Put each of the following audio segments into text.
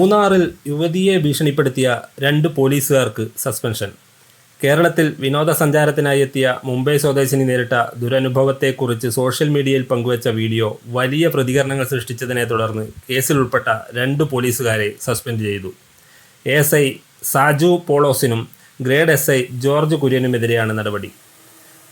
മൂന്നാറിൽ യുവതിയെ ഭീഷണിപ്പെടുത്തിയ രണ്ട് പോലീസുകാർക്ക് സസ്പെൻഷൻ. കേരളത്തിൽ വിനോദസഞ്ചാരത്തിനായി എത്തിയ മുംബൈ സ്വദേശിനി നേരിട്ട ദുരനുഭവത്തെക്കുറിച്ച് സോഷ്യൽ മീഡിയയിൽ പങ്കുവച്ച വീഡിയോ വലിയ പ്രതികരണങ്ങൾ സൃഷ്ടിച്ചതിനെ തുടർന്ന് കേസിലുൾപ്പെട്ട രണ്ട് പോലീസുകാരെ സസ്പെൻഡ് ചെയ്തു. എസ് ഐ സാജു പോളോസിനും ഗ്രേഡ് എസ് ഐ ജോർജ് കുര്യനുമെതിരെയാണ് നടപടി.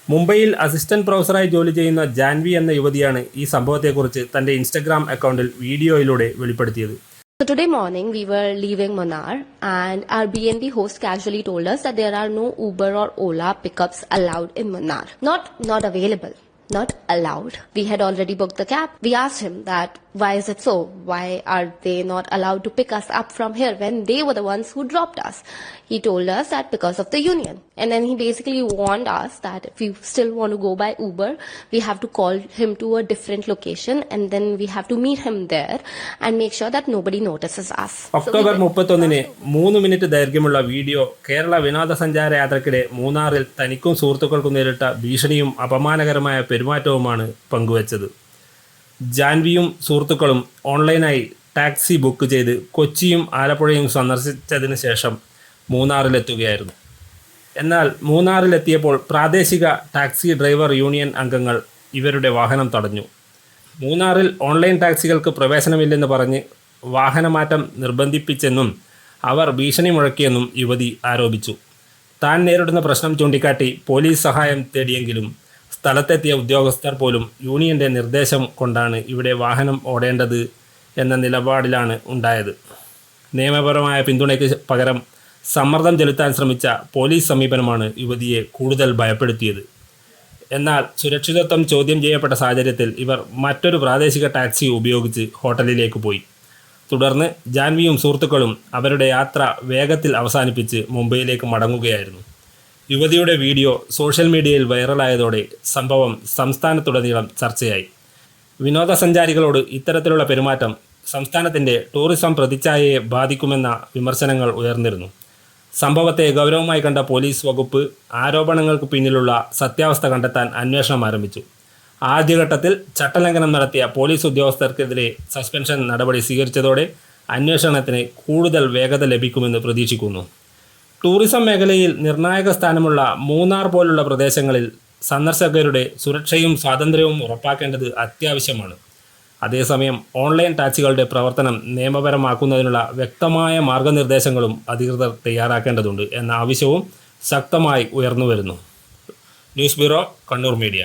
മുംബൈയിൽ അസിസ്റ്റന്റ് പ്രൊഫസറായി ജോലി ചെയ്യുന്ന ജാൻവി എന്ന യുവതിയാണ് ഈ സംഭവത്തെക്കുറിച്ച് തന്റെ ഇൻസ്റ്റഗ്രാം അക്കൗണ്ടിൽ വീഡിയോയിലൂടെ വെളിപ്പെടുത്തിയത്. So today morning we were leaving Manar and our BNB host casually told us that there are no Uber or Ola pickups allowed in Manar. Not not available. Not allowed. We had already booked the cab. We asked him that why is it so? Why are they not allowed to pick us up from here when they were the ones who dropped us? He told us that because of the union. And then he basically warned us that if we still want to go by Uber, we have to call him to a different location and then we have to meet him there and make sure that nobody notices us. October മുപ്പത്തൊന്നിന് മൂന്ന് minute ദൈർഘ്യമുള്ള video Kerala വിനോദസഞ്ചാര യാത്രക്കിടെ മൂന്നാറിൽ തനിക്കും സുഹൃത്തുക്കൾക്കും നേരിട്ട ഭീഷണിയും അപമാനകരമായ പെരുമാറ്റവുമാണ് പങ്കുവച്ചത് ജാൻവിയും സുഹൃത്തുക്കളും ഓൺലൈനായി ടാക്സി ബുക്ക് ചെയ്ത് കൊച്ചിയും ആലപ്പുഴയും സന്ദർശിച്ചതിന് ശേഷം മൂന്നാറിലെത്തുകയായിരുന്നു. എന്നാൽ മൂന്നാറിലെത്തിയപ്പോൾ പ്രാദേശിക ടാക്സി ഡ്രൈവർ യൂണിയൻ അംഗങ്ങൾ ഇവരുടെ വാഹനം തടഞ്ഞു. മൂന്നാറിൽ ഓൺലൈൻ ടാക്സികൾക്ക് പ്രവേശനമില്ലെന്ന് പറഞ്ഞ് വാഹനമാറ്റം നിർബന്ധിപ്പിച്ചെന്നും അവർ ഭീഷണി മുഴക്കിയെന്നും യുവതി ആരോപിച്ചു. താൻ നേരിടുന്ന പ്രശ്നം ചൂണ്ടിക്കാട്ടി പോലീസ് സഹായം തേടിയെങ്കിലും സ്ഥലത്തെത്തിയ ഉദ്യോഗസ്ഥർ പോലും യൂണിയന്റെ നിർദ്ദേശം കൊണ്ടാണ് ഇവിടെ വാഹനം ഓടേണ്ടത് എന്ന നിലപാടിലാണ് ഉണ്ടായത്. നിയമപരമായ പിന്തുണയ്ക്ക് പകരം സമ്മർദ്ദം ചെലുത്താൻ ശ്രമിച്ച പോലീസ് സമീപനമാണ് യുവതിയെ കൂടുതൽ ഭയപ്പെടുത്തിയത്. എന്നാൽ സുരക്ഷിതത്വം ചോദ്യം ചെയ്യപ്പെട്ട സാഹചര്യത്തിൽ ഇവർ മറ്റൊരു പ്രാദേശിക ടാക്സി ഉപയോഗിച്ച് ഹോട്ടലിലേക്ക് പോയി. തുടർന്ന് ജാൻവിയും സുഹൃത്തുക്കളും അവരുടെ യാത്ര വേഗത്തിൽ അവസാനിപ്പിച്ച് മുംബൈയിലേക്ക് മടങ്ങുകയായിരുന്നു. യുവതിയുടെ വീഡിയോ സോഷ്യൽ മീഡിയയിൽ വൈറലായതോടെ സംഭവം സംസ്ഥാനത്തുടനീളം ചർച്ചയായി. വിനോദസഞ്ചാരികളോട് ഇത്തരത്തിലുള്ള പെരുമാറ്റം സംസ്ഥാനത്തിന്റെ ടൂറിസം പ്രതിച്ഛായയെ ബാധിക്കുമെന്ന വിമർശനങ്ങൾ ഉയർന്നിരുന്നു. സംഭവത്തെ ഗൗരവമായി കണ്ട പോലീസ് വകുപ്പ് ആരോപണങ്ങൾക്ക് പിന്നിലുള്ള സത്യാവസ്ഥ കണ്ടെത്താൻ അന്വേഷണം ആരംഭിച്ചു. ആദ്യഘട്ടത്തിൽ ചട്ടലംഘനം നടത്തിയ പോലീസ് ഉദ്യോഗസ്ഥർക്കെതിരെ സസ്പെൻഷൻ നടപടി സ്വീകരിച്ചതോടെ അന്വേഷണത്തിന് കൂടുതൽ വേഗത ലഭിക്കുമെന്ന് പ്രതീക്ഷിക്കുന്നു. ടൂറിസം മേഖലയിൽ നിർണായക സ്ഥാനമുള്ള മൂന്നാർ പോലുള്ള പ്രദേശങ്ങളിൽ സന്ദർശകരുടെ സുരക്ഷയും സ്വാതന്ത്ര്യവും ഉറപ്പാക്കേണ്ടത് അത്യാവശ്യമാണ്. അതേസമയം ഓൺലൈൻ ടാക്സികളുടെ പ്രവർത്തനം നിയമപരമാക്കുന്നതിനുള്ള വ്യക്തമായ മാർഗനിർദ്ദേശങ്ങളും അധികൃതർ തയ്യാറാക്കേണ്ടതുണ്ട് എന്ന ആവശ്യവും ശക്തമായി ഉയർന്നു വരുന്നു ന്യൂസ് ബ്യൂറോ കണ്ണൂർ മീഡിയ.